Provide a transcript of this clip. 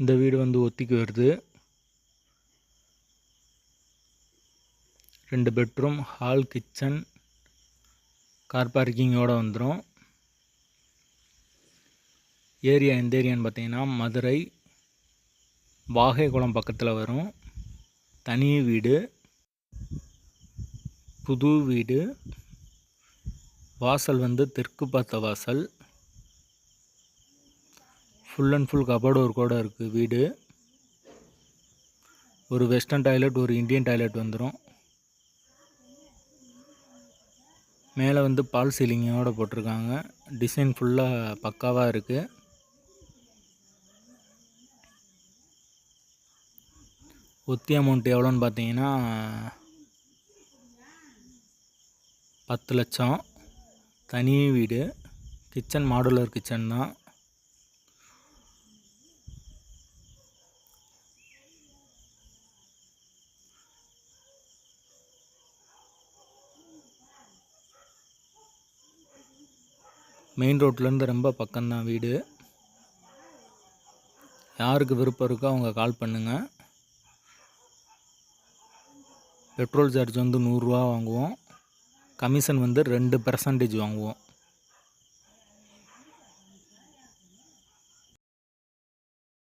இந்த வீடு வந்து ஒத்திக்கு வருது. ரெண்டு பெட்ரூம் ஹால் கிச்சன் கார் பார்க்கிங்கோடு வந்துடும் ஏரியா எந்த ஏரியான்னு பார்த்தீங்கன்னா மதுரை வாகைக்குளம் பக்கத்தில் வரும். தனி வீடு புது வீடு வாசல் வந்து தெற்கு பார்த்த வாசல். ஃபுல் அண்ட் ஃபுல் கபோர்டு ஒர்க்கோடு இருக்குது வீடு. ஒரு வெஸ்டர்ன் டாய்லெட் ஒரு இந்தியன் டாய்லெட் வந்துடும் மேலே வந்து பால் சீலிங்கோடு போட்டிருக்காங்க. டிசைன் ஃபுல்லாக பக்காவாக இருக்குது ஒத்தி அமௌண்ட் எவ்வளோன்னு பார்த்தீங்கன்னா பத்து லட்சம். தனி வீடு. கிச்சன் மாடுலர் கிச்சன் தான். மெயின் ரோட்லேருந்து ரொம்ப பக்கம்தான் வீடு. யாருக்கு விருப்பம் இருக்கோ அவங்க கால் பண்ணுங்கள் பெட்ரோல் சார்ஜ் வந்து நூறுரூவா வாங்குவோம். கமிஷன் வந்து ரெண்டு பர்சன்டேஜ் வாங்குவோம்.